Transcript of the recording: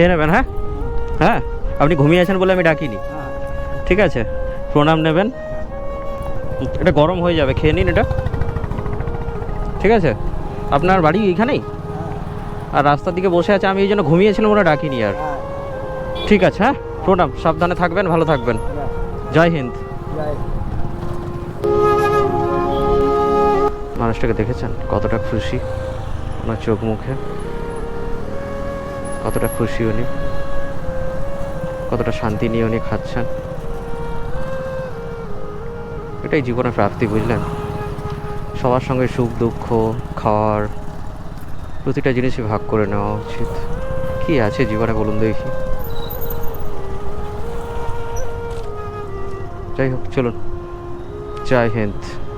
খেয়ে নেবেন হ্যাঁ? হ্যাঁ? আপনি ঘুমিয়ে আছেন বলে আমি ডাকিনি। ঠিক আছে, প্রণাম নেবেন। এটা গরম হয়ে যাবে, খেয়ে নিন এটা। ঠিক আছে? আপনার বাড়ি এইখানেই? আর রাস্তার দিকে বসে আছে, আমি এই জন্য ঘুমিয়েছিলাম ওরা ডাকিনি আর। ঠিক আছে হ্যাঁ? প্রণাম, সাবধানে থাকবেন, ভালো থাকবেন। জয় হিন্দ। মানুষটাকে দেখেছেন? কতটা খুশি। ওনার চোখ মুখে। কতটা খুশি উনি, কতটা শান্তি নিয়ে উনি খাচ্ছেন। এটাই জীবনের প্রাপ্তি, বুঝলেন? সবার সঙ্গে সুখ, দুঃখ, খাওয়ার প্রতিটা জিনিসই ভাগ করে নেওয়া উচিত। কি আছে জীবনে বলুন দেখি। যাই হোক, চলুন। জয় হিন্দ।